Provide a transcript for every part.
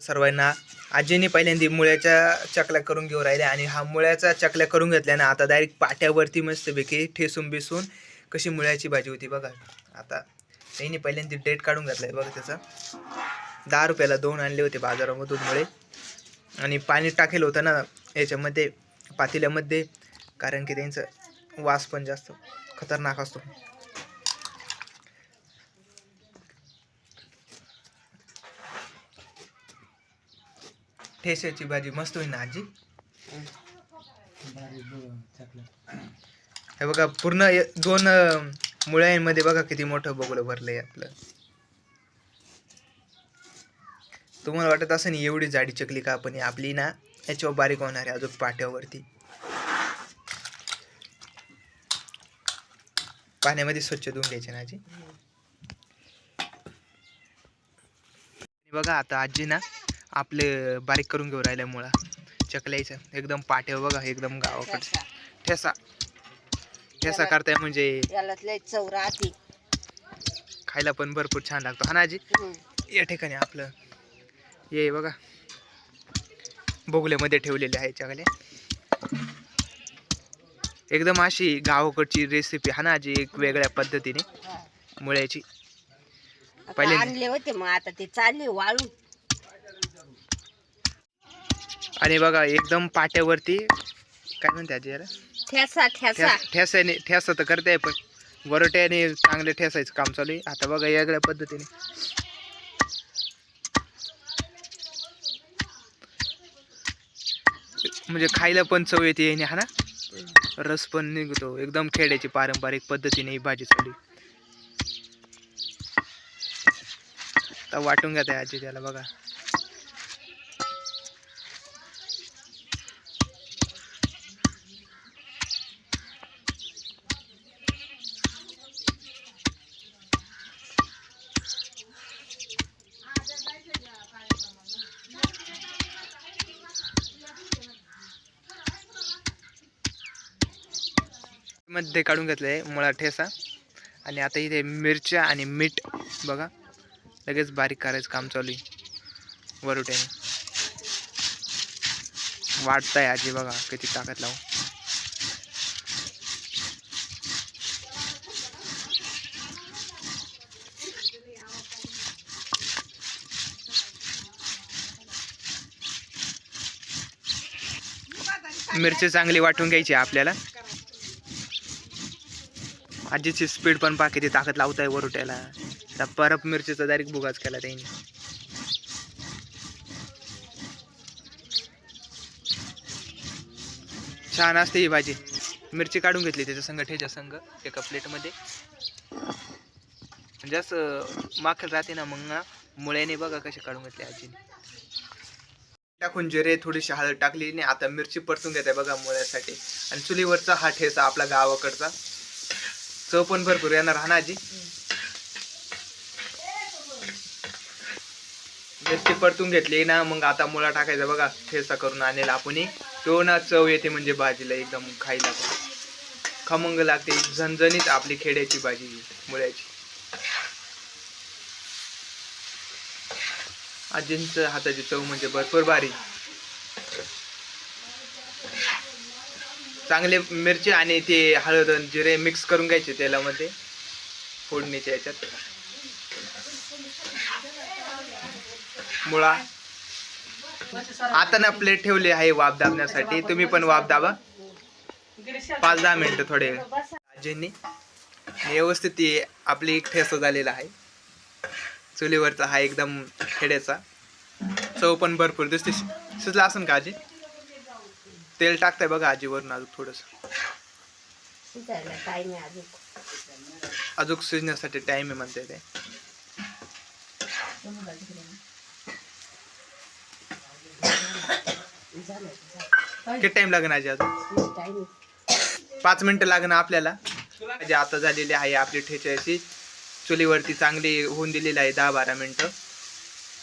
सर्वांना आजीने पहिल्यांदा मुळ्याच्या चकल्या करून घेऊन राहिल्या आणि हा मुळ्याचा चकल्या करून घेतल्यानं आता डायरेक्ट पाट्यावरती मस्तपैकी ठेसून बिसून कशी मुळ्याची भाजी होती बघा. आता त्यांनी पहिल्यांदा डेट काढून घातलाय बघा त्याचा. दहा रुपयाला दोन आणले होते बाजारामधून मुळे. आणि पाणी टाकेल होतं ना याच्यामध्ये पातेल्यामध्ये कारण की त्यांचं वास पण जास्त खतरनाक असतो. ठेस्याची भाजी मस्त होईल ना आजी हे बघा पूर्ण दोन अं, मुळ्यांमध्ये बघा किती मोठं बगुलं भरलंय आपलं. तुम्हाला वाटत असं नाही एवढी जाडी चकली का पण ही आपली ना याच्यावर बारीक होणार आहे अजून पाट्यावरती. पाण्यामध्ये स्वच्छ धुवून घ्यायचे ना आजी. बघा आता आजी ना आपले बारीक करून घेऊन राहिल्या मुळा चकल्याचं. एकदम पाट्यावर बघा एकदम गावाकडचं. ठेसा. ठेसा. करताय म्हणजे खायला पण भरपूर छान लागतो. हा ना आजी? हम्म. या ठिकाणी आपलं ये बघा. बोगल्यामध्ये ठेवलेले आहे चकल्या. एकदम अशी गावाकडची रेसिपी हा ना आजी एक वेगळ्या पद्धतीने. मुळ्याची. पहिले- आणले होते मग आता ते चालले वाळून. आणि बघा एकदम पाट्यावरती काय म्हणते आजी याला? ठेसा ठेसा. ठेस ठेसाने ठेसा तर करते पण वरोट्याने चांगले ठेसायचं काम चालू आहे. आता बघा वेगळ्या पद्धतीने. म्हणजे खायला पण चव येते याने हा ना? रस पण निघतो. एकदम खेड्याची पारंपरिक पद्धतीने ही भाजी चालू आहे. आता वाटून घ्या त्या आजी त्याला बघा. मध्ये काढून घेतलं आहे मुळा ठेसा आणि आता इथे मिरच्या आणि मीठ बघा. लगेच बारीक करायचं काम चालू आहे. वरुट्याने आहे आजी बघा किती ताकद लावू मिरची चांगली वाटून घ्यायची आहे आपल्याला. आजीची स्पीड पण पा किती ताकद लावत आहे वरुट्याला. त्या परप मिरचीचा डायरेक्ट बुगाच केला त्यांनी. छान असते ही भाजी. मिरची काढून घेतली त्याच्या संग ठेच्या संग एका प्लेटमध्ये म्हणजे असं माखल राहते ना मग ना मुळ्याने बघा कसे काढून घेतले आजीने. टाकून जिरे थोडीशी हळद टाकली आणि आता मिरची परतून घेते बघा मुळ्यासाठी. आणि चुलीवरचा हा ठेचा आपला गावाकडचा. चव पण भरपूर येणार हा ना आजी? मिरची परतून घेतली ना मग आता मुळा टाकायचा बघा ठेसा करून आणलेला आपण तो ना चव येते म्हणजे भाजीला एकदम खायला. खमंग लागते झणझणीत आपली खेड्याची भाजी मुळ्याची. आजींचं हाताची चव म्हणजे भरपूर भारी. चांगले मिरची आणि ते हळद आणि जिरे मिक्स करून घ्यायचे तेलामध्ये फोडणीच्या याच्यात. मुळा. आता ना प्लेट ठेवली आहे वाफ दाबण्यासाठी. तुम्ही पण वाफ दाबा. पाच दहा मिनिटं थोडे आजींनी व्यवस्थित ती आपली एक ठेसा झालेला आहे. चुलीवरचा हा एकदम खेड्याचा. चव पण भरपूर दिसते. शिजला असेल का आजी? तेल टाकताय बघा आजीवरून अजून थोडस. आहे अजून. अजून शिजण्यासाठी टाइम आहे म्हणते ते. किती टाइम लागेल आजी अजून? पाच मिनिटं लागणं आपल्याला. म्हणजे आता झालेली आहे आपली ठेच्याची चुलीवरती चांगली होऊन दिलेली आहे दहा बारा मिनिटं.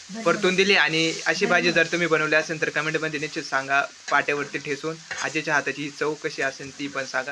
परतून दिली आणि अशी भाजी जर तुम्ही बनवली असेल तर कमेंटमध्ये निश्चित सांगा. पाट्यावरती ठेसून आजीच्या हाताची ही चव कशी असेल ती पण सांगा.